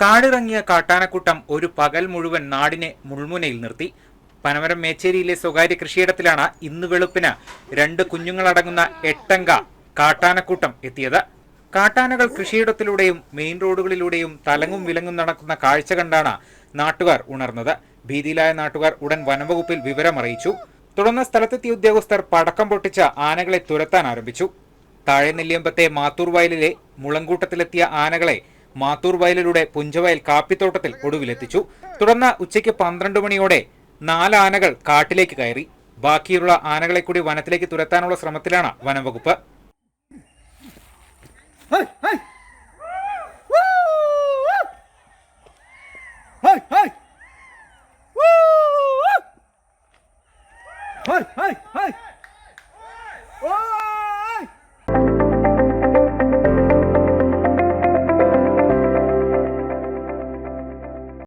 കാടിറങ്ങിയ കാട്ടാനക്കൂട്ടം ഒരു പകൽ മുഴുവൻ നാടിനെ മുൾമുനയിൽ നിർത്തി. പനമരം മേച്ചേരിയിലെ സ്വകാര്യ കൃഷിയിടത്തിലാണ് ഇന്ന് വെളുപ്പിന് രണ്ട് കുഞ്ഞുങ്ങളടങ്ങുന്ന എട്ടംഗ കാട്ടാനക്കൂട്ടം എത്തിയത്. കാട്ടാനകൾ കൃഷിയിടത്തിലൂടെയും മെയിൻ റോഡുകളിലൂടെയും തലങ്ങും വിലങ്ങും നടക്കുന്ന കാഴ്ച കണ്ടാണ് നാട്ടുകാർ ഉണർന്നത്. ഭീതിയിലായ നാട്ടുകാർ ഉടൻ വനംവകുപ്പിൽ വിവരമറിയിച്ചു. തുടർന്ന് സ്ഥലത്തെത്തിയ ഉദ്യോഗസ്ഥർ പടക്കം പൊട്ടിച്ച് ആനകളെ തുരത്താൻ ആരംഭിച്ചു. താഴെ നെല്ലിയമ്പത്തെ മാത്തൂർ വയലിലെ മുളങ്കൂട്ടത്തിലെത്തിയ ആനകളെ മാത്തൂർ വയലിലൂടെ പുഞ്ചവയൽ കാപ്പിത്തോട്ടത്തിൽ ഒടുവിലെത്തിച്ചു. തുടർന്ന് ഉച്ചയ്ക്ക് പന്ത്രണ്ട് മണിയോടെ നാല് ആനകൾ കാട്ടിലേക്ക് കയറി. ബാക്കിയുള്ള ആനകളെ കൂടി വനത്തിലേക്ക് തുരത്താനുള്ള ശ്രമത്തിലാണ് വനംവകുപ്പ് Hey, hey, hey!